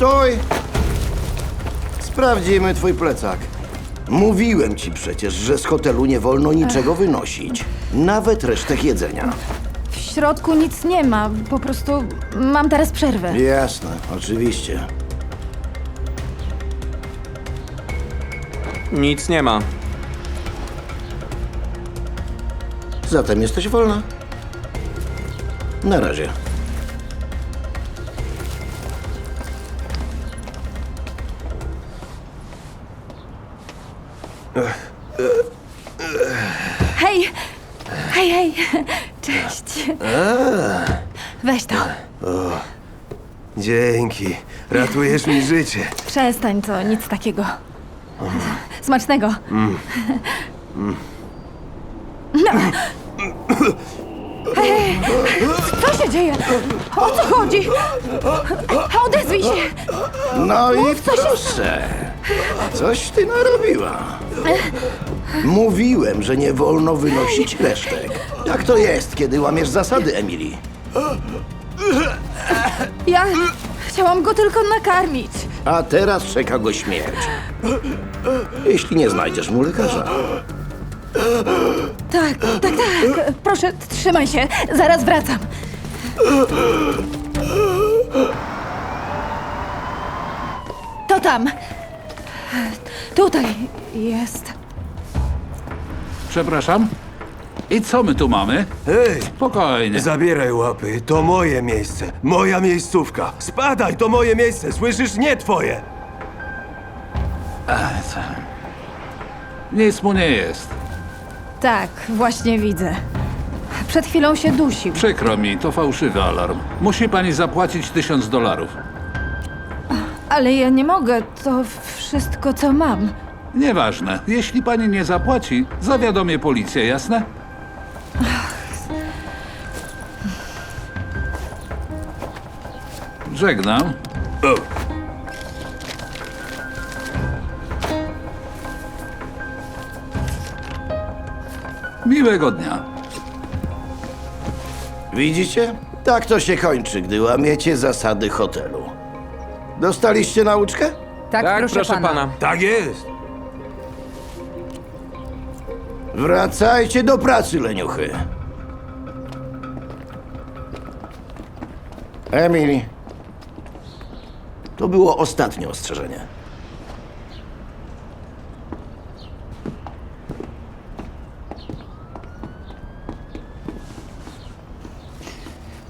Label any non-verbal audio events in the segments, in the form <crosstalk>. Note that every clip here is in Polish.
Stój! Sprawdzimy twój plecak. Mówiłem ci przecież, że z hotelu nie wolno niczego wynosić. Nawet resztek jedzenia. W środku nic nie ma, po prostu mam teraz przerwę. Jasne, oczywiście. Nic nie ma. Zatem jesteś wolna? Na razie. Hej! Hej, hej! Cześć. Weź to. Dzięki. Ratujesz mi życie. Przestań, to nic takiego. Smacznego. No. Hej, co się dzieje? O co chodzi? Odezwij się! No i Mów, co się proszę. Coś ty narobiła. Mówiłem, że nie wolno wynosić resztek. Jak to jest, kiedy łamiesz zasady, Emily? Ja chciałam go tylko nakarmić. A teraz czeka go śmierć. Jeśli nie znajdziesz mu lekarza. Tak, tak, tak. Proszę, trzymaj się. Zaraz wracam. To tam. Tutaj jest. Przepraszam? I co my tu mamy? Hej, Spokojnie. zabieraj łapy. To moje miejsce. Moja miejscówka. Spadaj, to moje miejsce. Słyszysz? Nie twoje. Nic mu nie jest. Tak, właśnie widzę. Przed chwilą się dusił. Przykro mi, to fałszywy alarm. Musi pani zapłacić tysiąc dolarów. Ale ja nie mogę. To wszystko, co mam. Nieważne. Jeśli pani nie zapłaci, zawiadomię policję, jasne? Żegnam. O, Miłego dnia. Widzicie? Tak to się kończy, gdy łamiecie zasady hotelu. Dostaliście nauczkę? Tak, proszę, pana. tak jest. Wracajcie do pracy, leniuchy. Emily. To było ostatnie ostrzeżenie.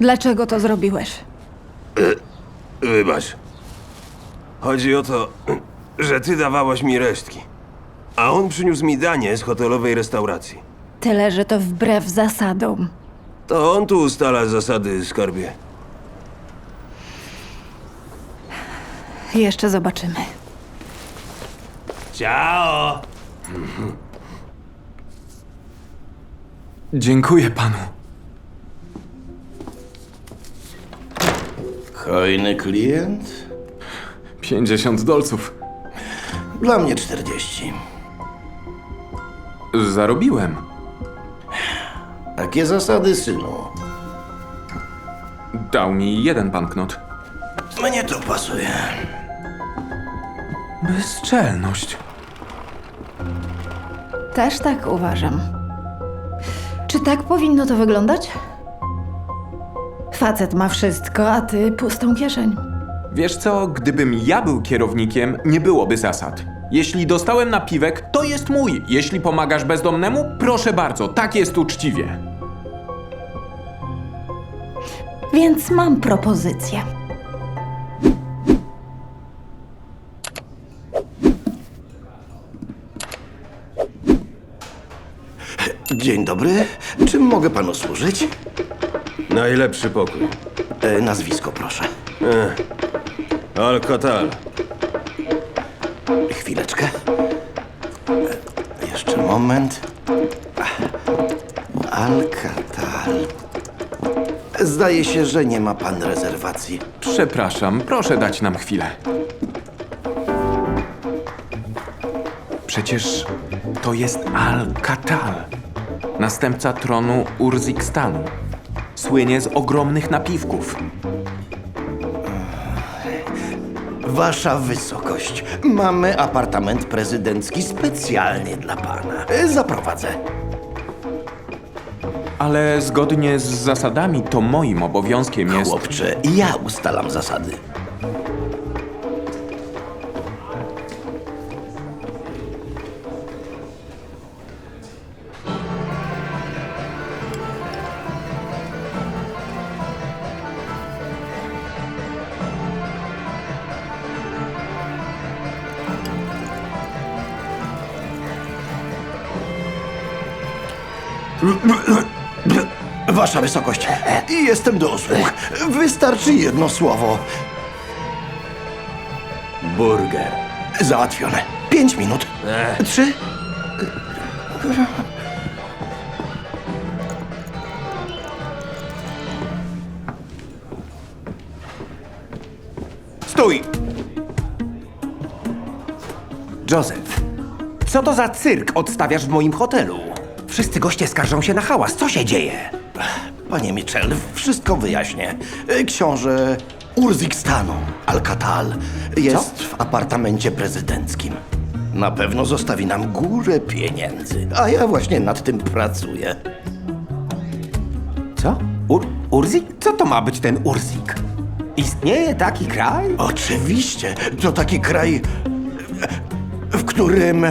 Dlaczego to zrobiłeś? Wybacz. Chodzi o to, że ty dawałaś mi resztki. A on przyniósł mi danie z hotelowej restauracji. Tyle, że to wbrew zasadom. To on tu ustala zasady, skarbie. Jeszcze zobaczymy. Ciao! Dziękuję panu. Hojny klient? 50 dolców. Dla mnie 40. Zarobiłem. Takie zasady, synu. Dał mi jeden banknot. Mnie to pasuje. Bezczelność. Też tak uważam. Czy tak powinno to wyglądać? Facet ma wszystko, a ty pustą kieszeń. Wiesz co, gdybym ja był kierownikiem, nie byłoby zasad. Jeśli dostałem napiwek, to jest mój. Jeśli pomagasz bezdomnemu, proszę bardzo, tak jest uczciwie. Więc mam propozycję. Dzień dobry. Czym mogę panu służyć? Najlepszy pokój. E, nazwisko, proszę. Chwileczkę. E, Jeszcze moment. Alcatal. Zdaje się, że nie ma pan rezerwacji. Przepraszam, proszę dać nam chwilę. Przecież to jest Al-Katal, następca tronu Urzikstanu. Słynie z ogromnych napiwków. Wasza wysokość, mamy apartament prezydencki specjalnie dla pana. Zaprowadzę. Ale zgodnie z zasadami to moim obowiązkiem jest... Chłopcze, ja ustalam zasady. Wasza wysokość, jestem do usług. Wystarczy jedno słowo. Burger. Załatwione. Pięć minut. Trzy. Stój! Joseph, co to za cyrk odstawiasz w moim hotelu? Wszyscy goście skarżą się na hałas. Co się dzieje? Panie Mitchell, wszystko wyjaśnię. Książę Urzik stanu, Alcatal, jest w apartamencie prezydenckim. Na pewno zostawi nam górę pieniędzy, a ja właśnie nad tym pracuję. Co? Ur Urzik? Co to ma być ten Urzik? Istnieje taki kraj? Oczywiście, to taki kraj, w którym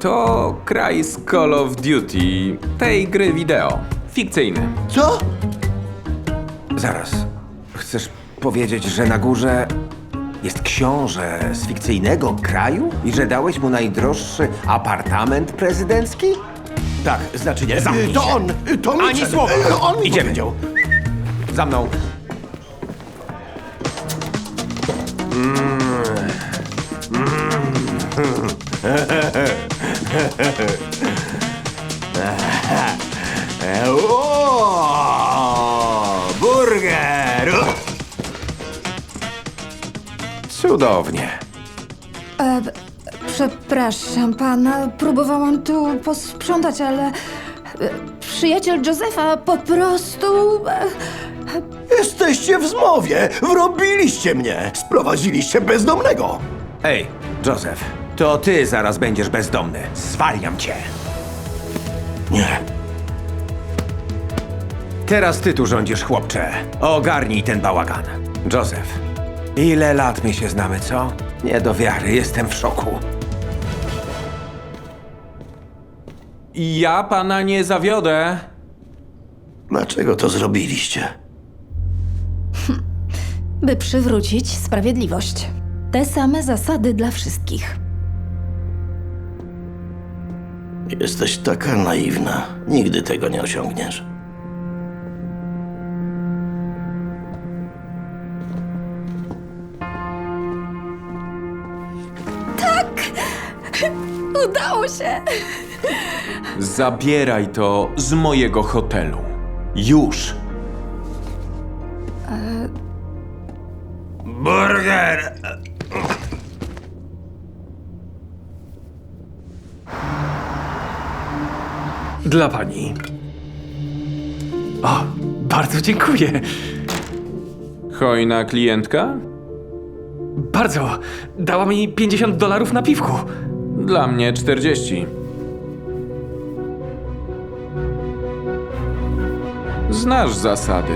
To kraj z Call of Duty, tej gry wideo. Fikcyjny. Co? Zaraz. Chcesz powiedzieć, że na górze jest książę z fikcyjnego kraju i że dałeś mu najdroższy apartament prezydencki? Tak, znaczy nie. Zamknij to się. on, to Ani Mitchell. słowa. On mi Idziemy. powiedział. Za mną. Cudownie. E, przepraszam pana, próbowałam tu posprzątać, ale e, przyjaciel Josefa po prostu... E, Jesteście w zmowie! Wrobiliście mnie! Sprowadziliście bezdomnego! Ej, Joseph, to ty zaraz będziesz bezdomny. Zwalniam cię. Nie. Teraz ty tu rządzisz, chłopcze. Ogarnij ten bałagan. Joseph, ile lat my się znamy, co? Nie do wiary, jestem w szoku. Ja pana nie zawiodę. Dlaczego to zrobiliście? <laughs> by przywrócić sprawiedliwość. Te same zasady dla wszystkich. Jesteś taka naiwna. Nigdy tego nie osiągniesz. Udało się! Zabieraj to z mojego hotelu. Już. Burger! Dla pani. O, bardzo dziękuję. Hojna klientka? Bardzo. Dała mi 50 dolarów na piwku. Dla mnie 40. Znasz zasady.